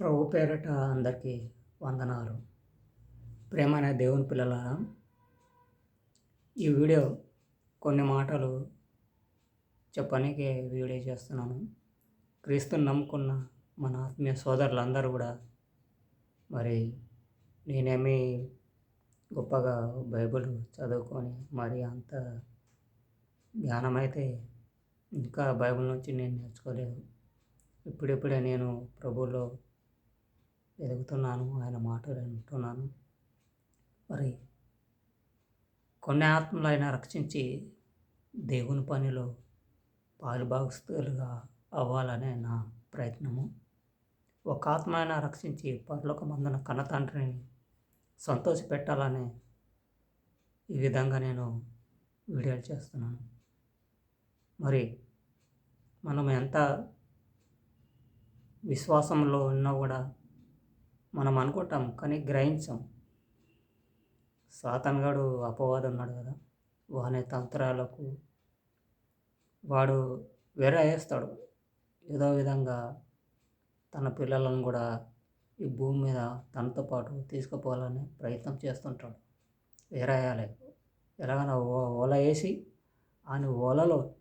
ప్రభు పేరట అందరికీ వందనాలు. అనే దేవుని పిల్లలారా ఈ వీడియో కొన్ని మాటలు చెప్పడానికి వీడియో చేస్తున్నాను. క్రీస్తుని నమ్ముకున్న మన ఆత్మీయ సోదరులందరూ కూడా మరి నేనేమి గొప్పగా బైబిల్ చదువుకొని మరి అంత జ్ఞానమైతే ఇంకా బైబిల్ నుంచి నేను నేర్చుకోలేదు. ఇప్పుడిప్పుడే నేను ప్రభులో ఎదుగుతున్నాను ఆయన మాటలు వింటున్నాను. మరి కొన్ని ఆత్మలు ఆయన రక్షించి దేవుని పనిలో పాలుభాగస్తులుగా అవ్వాలనే నా ప్రయత్నము. ఒక ఆత్మ అయినా రక్షించి పరలోక మందున కన్నతండ్రిని సంతోషపెట్టాలనే ఈ విధంగా నేను వీడియోలు చేస్తున్నాను. మరి మనం ఎంత విశ్వాసంలో ఉన్నా కూడా మనం అనుకుంటాం కానీ గ్రహించాం. సాతన్గాడు అపవాదం ఉన్నాడు కదా వాని తంత్రాలకు వాడు వేరే వేస్తాడు. ఏదో విధంగా తన పిల్లలను కూడా ఈ భూమి మీద తనతో పాటు తీసుకుపోవాలని ప్రయత్నం చేస్తుంటాడు. వేరేయాలి ఎలాగైనా ఓల వేసి ఆయన ఓలలో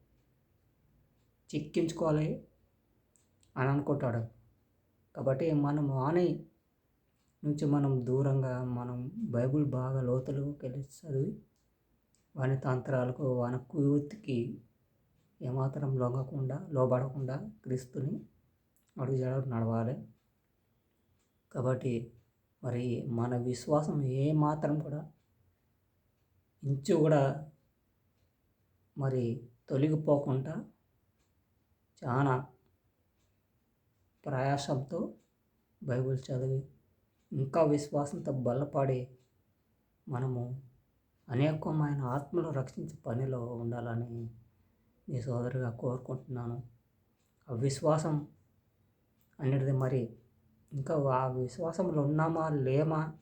చిక్కించుకోవాలి అని అనుకుంటాడు. కాబట్టి మనం ఆని నుంచి మనం దూరంగా మనం బైబుల్ బాగా లోతులోకి వెళ్ళి చదివి వాని తంత్రాలకు వాని కుయుతికి ఏమాత్రం లొంగకుండా లోబడకుండా క్రీస్తుని అడుగుజాడ నడవాలి. కాబట్టి మరి మన విశ్వాసం ఏ మాత్రం కూడా ఇంచు కూడా మరి తొలగిపోకుండా చాలా ప్రయాసంతో బైబిల్ చదివి ఇంకా విశ్వాసంతో బలపడి మనము అనేకమైన ఆత్మలు రక్షించే పనిలో ఉండాలని మీ సోదరుగా కోరుకుంటున్నాను. ఆ విశ్వాసం అనేది మరి ఇంకా ఆ విశ్వాసంలో ఉన్నామా లేమా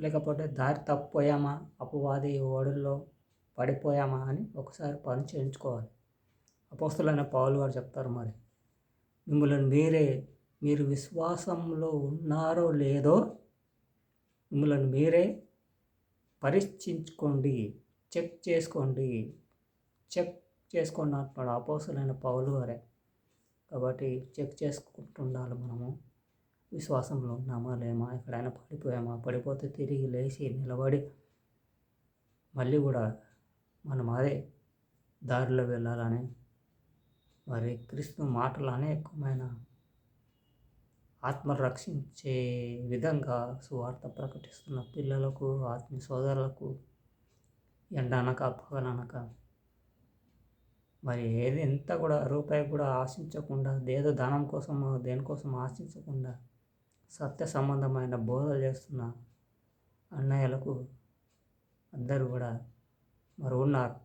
లేకపోతే దారి తప్పిపోయామా అపవాది ఓడుల్లో పడిపోయామా అని ఒకసారి పని చేయించుకోవాలి. అపోస్తులైన పావులు గారు చెప్తారు మరి మిమ్మల్ని మీరే మీరు విశ్వాసంలో ఉన్నారో లేదో మిమ్మల్ని మీరే పరీక్షించుకోండి చెక్ చేసుకోండి. చెక్ చేసుకోండి అంటున్నాడు అపోసలైన పౌలు గారే కాబట్టి చెక్ చేసుకుంటుండాలి మనము. విశ్వాసంలో ఉన్నామా లేమా? ఎక్కడైనా పడిపోయామా? పడిపోతే తిరిగి లేచి నిలబడి మళ్ళీ కూడా మనం అదే దారిలో వెళ్ళాలని మరి క్రీస్తు మాటలు అనేకమైన ఆత్మ రక్షించే విధంగా సువార్త ప్రకటిస్తున్న పిల్లలకు ఆత్మీయ సోదరులకు ఎండనక పగలనక మరి ఏది ఎంత కూడా రూపాయి కూడా ఆశించకుండా ఏదో ధనం కోసం దేనికోసం ఆశించకుండా సత్య సంబంధమైన బోధలు చేస్తున్న అన్నయ్యలకు అందరూ కూడా మరి ఉన్నారు.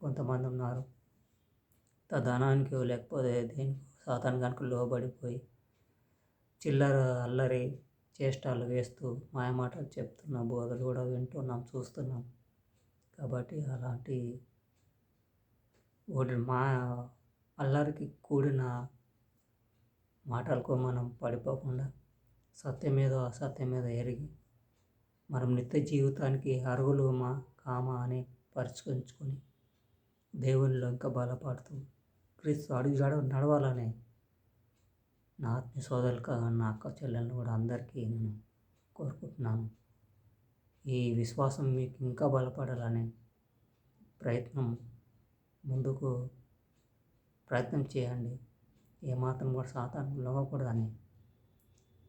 కొంతమంది ఉన్నారు. ధనానికి లేకపోతే దేనికి? సాతాన్ కనుక లోబడిపోయి చిల్లర అల్లరి చేష్టాలు వేస్తూ మాయమాటలు చెప్తున్న బోధలు కూడా వింటున్నాం చూస్తున్నాం. కాబట్టి అలాంటి ఒకటి మా అల్లరికి కూడిన మాటలకు మనం పడిపోకుండా సత్యం మీద అసత్యం మీద ఎరిగి మనం నిత్య జీవితానికి అరుగులు మా కామ అని పరిష్కరించుకొని దేవునిలో ఇంకా బలపడుతూ క్రీస్తు అడుగు నడవాలని నా ఆత్మీయ సోదరులుగా నా అక్క చెల్లెలను కూడా అందరికీ నేను కోరుకుంటున్నాను. ఈ విశ్వాసం మీకు ఇంకా బలపడాలనే ప్రయత్నం ముందుకు ప్రయత్నం చేయండి. ఏమాత్రం కూడా సాతాను లొంగకూడదని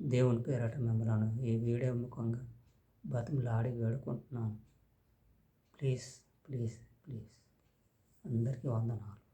దేవుని పేరట మిమ్మల్ని ఈ వీడియో ముఖంగా బతిమలాడి వేడుకుంటున్నాను. Please please please. అందరికీ వందనాలు.